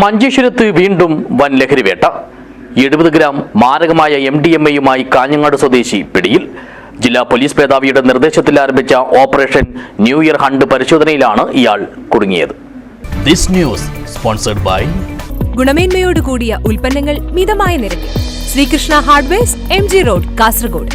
മഞ്ചേശ്വരത്ത് വീണ്ടും വൻ ലഹരി വേട്ട. എഴുപത് ഗ്രാം മാരകമായ എം ഡി എം എയുമായി കാഞ്ഞങ്ങാട് സ്വദേശി പിടിയിൽ. ജില്ലാ പോലീസ് മേധാവിയുടെ നിർദ്ദേശത്തിൽ ആരംഭിച്ച ഓപ്പറേഷൻ ന്യൂ ഇയർ ഹണ്ട് പരിശോധനയിലാണ് ഇയാൾ കുടുങ്ങിയത്. This news sponsored by ഗുണമേന്മയോട് കൂടിയ ഉൽപ്പന്നങ്ങൾ മിതമായ നിരക്കിൽ. Sreekrishna hardwares M G road Kasaragod.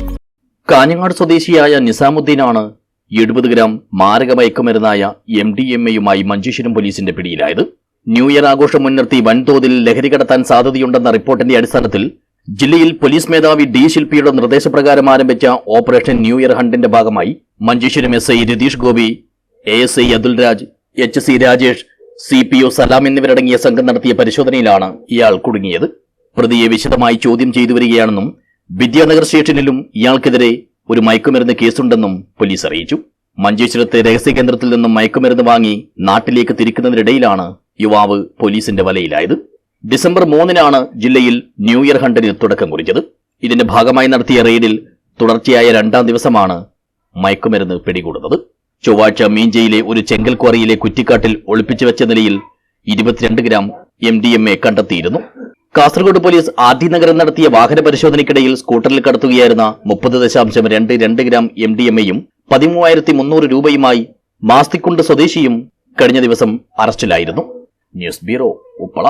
Kanhangad സ്വദേശിയായ നിസാമുദ്ദീനാണ് എഴുപത് ഗ്രാം മാരക മയക്കുമരുന്നായ എം ഡി എം എയുമായി മഞ്ചേശ്വരം പോലീസിന്റെ പിടിയിലായത്. ന്യൂ ഇയർ ആഘോഷം മുൻനിർത്തി വൻതോതിൽ ലഹരി കടത്താൻ സാധ്യതയുണ്ടെന്ന റിപ്പോർട്ടിന്റെ അടിസ്ഥാനത്തിൽ ജില്ലയിൽ പോലീസ് മേധാവി ഡി ശില്പിയുടെ നിർദ്ദേശപ്രകാരം ആരംഭിച്ച ഓപ്പറേഷൻ ന്യൂ ഇയർ ഹണ്ടിന്റെ ഭാഗമായി Manjeshwaram S I Ratheesh Gopi A S I Athulraj H C Rajesh C P O Salam എന്നിവരടങ്ങിയ സംഘം നടത്തിയ പരിശോധനയിലാണ് ഇയാൾ കുടുങ്ങിയത്. പ്രതിയെ വിശദമായി ചോദ്യം ചെയ്തു വരികയാണെന്നും വിദ്യാനഗർ സ്റ്റേഷനിലും ഇയാൾക്കെതിരെ ഒരു മയക്കുമരുന്ന് കേസുണ്ടെന്നും പോലീസ് അറിയിച്ചു. മഞ്ചേശ്വരത്തെ രഹസ്യ കേന്ദ്രത്തിൽ നിന്നും മയക്കുമരുന്ന് വാങ്ങി നാട്ടിലേക്ക് തിരിക്കുന്നതിനിടയിലാണ് യുവാവ് പോലീസിന്റെ വലയിലായത്. ഡിസംബർ മൂന്നിനാണ് ജില്ലയിൽ ന്യൂ ഇയർ ഹണ്ടിന് തുടക്കം കുറിച്ചത്. ഇതിന്റെ ഭാഗമായി നടത്തിയ റെയ്ഡിൽ തുടർച്ചയായ രണ്ടാം ദിവസമാണ് മയക്കുമരുന്ന് പിടികൂടുന്നത്. ചൊവ്വാഴ്ച മീഞ്ചയിലെ ഒരു ചെങ്കൽ ക്വാറിയിലെ കുറ്റിക്കാട്ടിൽ ഒളിപ്പിച്ചു വെച്ച നിലയിൽ ഇരുപത്തിരണ്ട് gram M D M A കണ്ടെത്തിയിരുന്നു. കാസർഗോഡ് പോലീസ് ആദിനഗരം നടത്തിയ വാഹന പരിശോധനയ്ക്കിടയിൽ സ്കൂട്ടറിൽ കടത്തുകയായിരുന്ന മുപ്പത് ദശാംശം രണ്ട് രണ്ട് ഗ്രാം എം ഡി എം എയും പതിമൂവായിരത്തി മുന്നൂറ് രൂപയുമായി മാസ്തിക്കുണ്ട് സ്വദേശിയും കഴിഞ്ഞ ദിവസം അറസ്റ്റിലായിരുന്നു. News bureau Uppala.